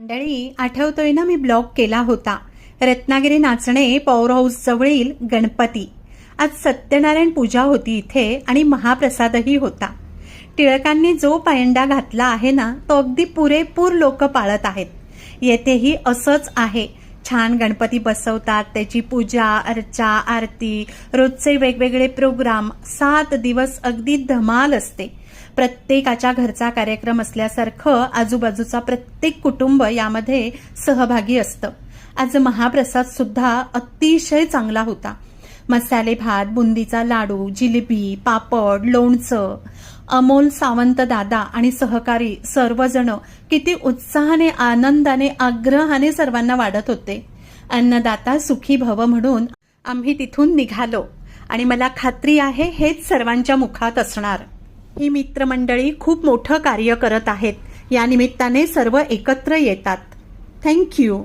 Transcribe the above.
मंडळी आठवतोय ना मी ब्लॉग केला होता. रत्नागिरी नाचणे पॉवर हाऊस जवळील गणपती. आज सत्यनारायण पूजा होती इथे आणि महाप्रसादही होता. टिळकांनी जो पायंडा घातला आहे ना तो अगदी पुरेपूर लोक पाळत आहेत. येथेही असंच आहे. छान गणपती बसवतात त्याची पूजा अर्चा आरती रोजचे वेगवेगळे प्रोग्राम सात दिवस अगदी धमाल असते. प्रत्येकाच्या घरचा कार्यक्रम असल्यासारखं आजूबाजूचा प्रत्येक कुटुंब यामध्ये सहभागी असतं. आज महाप्रसाद सुद्धा अतिशय चांगला होता. मसाले भात बुंदीचा लाडू जिलेबी पापड लोणचं अमोल सावंत दादा आणि सहकारी सर्वजण किती उत्साहाने आनंदाने आग्रहाने सर्वांना वाढत होते. अन्नदाता सुखी भव म्हणून आम्ही तिथून निघालो आणि मला खात्री आहे हेच सर्वांच्या मुखात असणार. ही मित्रमंडळी खूप मोठं कार्य करत आहेत. या निमित्ताने सर्व एकत्र येतात. थँक्यू